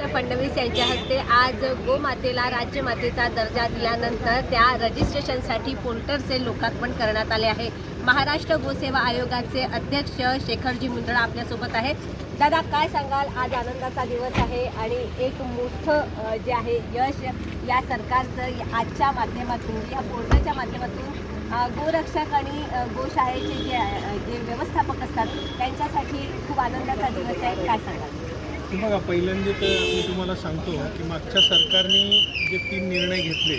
फडणवीस यांच्या हस्ते आज गोमातेला राज्यमातेचा दर्जा दिल्यानंतर त्या रजिस्ट्रेशनसाठी पोर्टलचे लोकार्पण करण्यात आले आहे. महाराष्ट्र गोसेवा आयोगाचे अध्यक्ष शेखरजी मुंदडा आपल्यासोबत आहेत. दादा काय सांगाल? आज आनंदाचा दिवस आहे आणि एक मोठं जे आहे यश या सरकारचं आजच्या माध्यमातून या पोर्टलच्या माध्यमातून गोरक्षक आणि गोशाळेचे जे जे व्यवस्थापक असतात त्यांच्यासाठी खूप आनंदाचा दिवस आहे. काय सांगाल? की बघा पहिल्यांदा तर मी तुम्हाला सांगतो की मागच्या सरकारने जे तीन निर्णय घेतले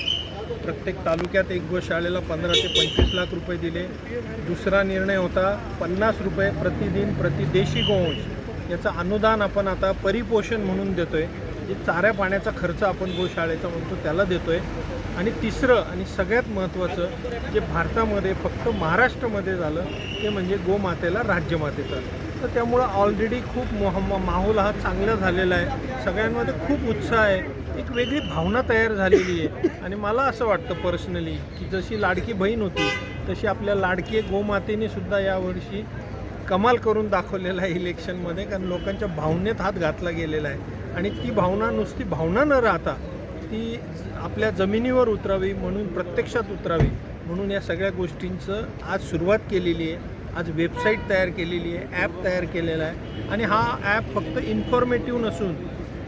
प्रत्येक तालुक्यात एक गोशाळेला पंधरा ते पंचवीस लाख रुपये दिले. दुसरा निर्णय होता पन्नास रुपये प्रतिदिन प्रति देशी गोवंश. याचं अनुदान आपण आता परिपोषण म्हणून देतोय. जे चाऱ्या पाण्याचा खर्च आपण गोशाळेचा म्हणतो त्याला देतोय. आणि तिसरं आणि सगळ्यात महत्त्वाचं जे भारतामध्ये फक्त महाराष्ट्रामध्ये झालं ते म्हणजे गोमातेला राज्यमातेचं. तर त्यामुळं ऑलरेडी खूप मोह माहोल हा चांगला झालेला आहे. सगळ्यांमध्ये खूप उत्साह आहे. एक वेगळी भावना तयार झालेली आहे. आणि मला असं वाटतं पर्सनली की जशी लाडकी बहीण होती तशी आपल्या लाडकी गोमातेने सुद्धा यावर्षी कमाल करून दाखवलेला आहे इलेक्शनमध्ये कारण लोकांच्या भावनेत हात घातला गेलेला आहे. आणि ती भावना नुसती भावना न राहता ती आपल्या जमिनीवर उतरावी म्हणून प्रत्यक्षात उतरावी म्हणून या सगळ्या गोष्टींचं आज सुरुवात केलेली आहे. आज वेबसाईट तयार केलेली आहे ॲप तयार केलेला आहे. आणि हा ॲप फक्त इन्फॉर्मेटिव्ह नसून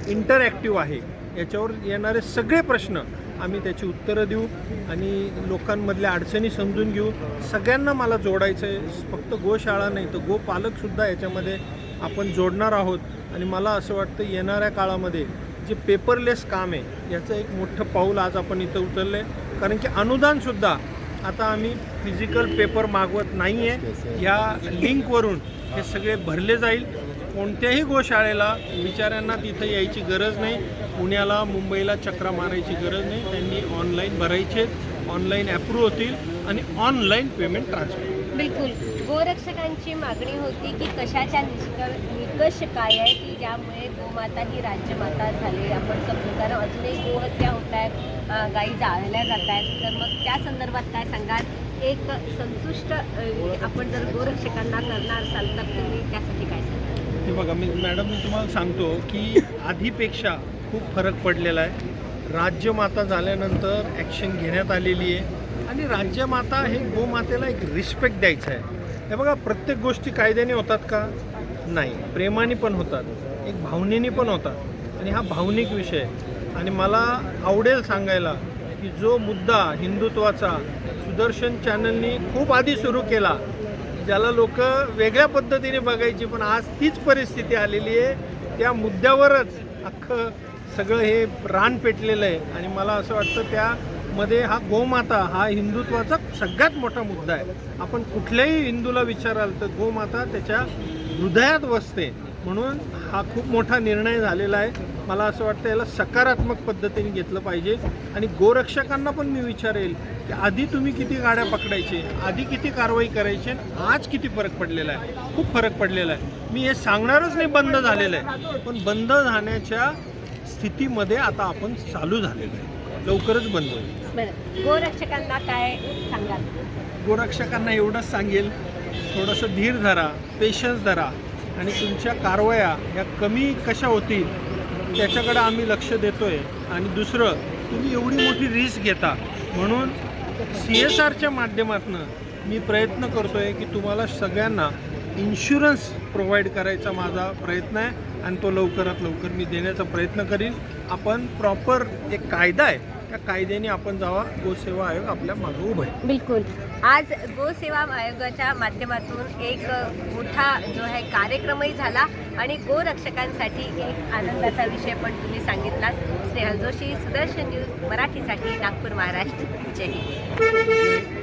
इंटरॅक्टिव्ह आहे. याच्यावर येणारे सगळे प्रश्न आम्ही त्याची उत्तरं देऊ आणि लोकांमधल्या अडचणी समजून घेऊ. सगळ्यांना मला जोडायचं आहे. फक्त गोशाळा नाही तर गोपालकसुद्धा याच्यामध्ये आपण जोडणार आहोत. आणि मला असं वाटतं येणाऱ्या काळामध्ये जे पेपरलेस काम आहे याचं एक मोठं पाऊल आज आपण इथं उचललं आहे कारण की अनुदानसुद्धा आता आम्ही फिजिकल पेपर मागवत नाही आहे ह्या लिंकवरून हे सगळे भरले जाईल. कोणत्याही गोशाळेला बिचाऱ्यांना तिथं यायची गरज नाही. पुण्याला मुंबईला चक्रा मारायची गरज नाही. त्यांनी ऑनलाईन भरायचे ऑनलाईन अप्रूव्ह होतील आणि ऑनलाईन पेमेंट ट्रान्सफर बिलकुल. गोरक्षकांची मागणी होती की कशाच्या निष्कळ निकष काय आहे की ज्यामुळे गोमाता ही राज्यमाता झाली. आपण समजू कारण अजूनही गोहत्या होत आहेत गायी जाळल्या जात आहेत. तर मग त्या संदर्भात काय सांगाल? एक संतुष्ट आपण जर गोरक्षकांना करणार असाल तर तुम्ही त्यासाठी काय सांगाल? हे बघा मी मॅडम मी तुम्हाला सांगतो की आधीपेक्षा खूप फरक पडलेला आहे. राज्यमाता झाल्यानंतर ॲक्शन घेण्यात आलेली आहे. आणि राज्यमाता हे गोमातेला एक रिस्पेक्ट द्यायचं आहे. हे बघा प्रत्येक गोष्टी कायद्याने होतात का? नाही. प्रेमाने पण होतात. एक भावनेने पण होतात. आणि हा भावनिक विषय आणि मला आवडेल सांगायला की जो मुद्दा हिंदुत्वाचा सुदर्शन चॅनलनी खूप आधी सुरू केला ज्याला लोक वेगळ्या पद्धतीने बघायची पण आज तीच परिस्थिती आलेली आहे. त्या मुद्द्यावरच अख्खं सगळं हे रान पेटलेलं आहे. आणि मला असं वाटतं त्या मध्ये हा गोमाता हा हिंदुत्वाचा सगळ्यात मोठा मुद्दा आहे. आपण कुठल्याही हिंदूला विचाराल तर गोमाता त्याच्या हृदयात वसते. म्हणून हा खूप मोठा निर्णय झालेला आहे. मला असं वाटतं याला सकारात्मक पद्धतीने घेतलं पाहिजे. आणि गोरक्षकांना पण मी विचारेल की आधी तुम्ही किती गाड्या पकडायचे आधी किती कारवाई करायची आणि आज किती फरक पडलेला आहे. खूप फरक पडलेला आहे. मी हे सांगणारच नाही बंद झालेलं आहे. पण बंद झाण्याच्या स्थितीमध्ये आता आपण चालू झालेलो आहे. लवकरच बंद होईल. बरं. गोरक्षकांना काय सांगाल? गोरक्षकांना एवढंच सांगेल थोडंसं धीर धरा पेशन्स धरा आणि तुमच्या कारवाया ह्या कमी कशा होतील त्याच्याकडे आम्ही लक्ष देतोय. आणि दुसरं तुम्ही एवढी मोठी रिस्क घेता. म्हणून सी एस आरच्या माध्यमातून मी प्रयत्न करतोय की तुम्हाला सगळ्यांना इन्शुरन्स प्रोव्हाइड करायचा माझा प्रयत्न आहे आणि तो लवकरात लवकर मी देण्याचा प्रयत्न करीन. आपण प्रॉपर एक कायदा आहे त्या कायद्याने आपण जावा गोसेवा आयोग आपल्या मागे उभं आहे. बिलकुल. आज गोसेवा आयोगाच्या माध्यमातून एक मोठा जो आहे कार्यक्रमही झाला आणि गोरक्षकांसाठी एक आनंदाचा विषय पण तुम्ही सांगितला स्नेहल जोशी सुदर्शन न्यूज मराठीसाठी नागपूर महाराष्ट्र. जय हिंद.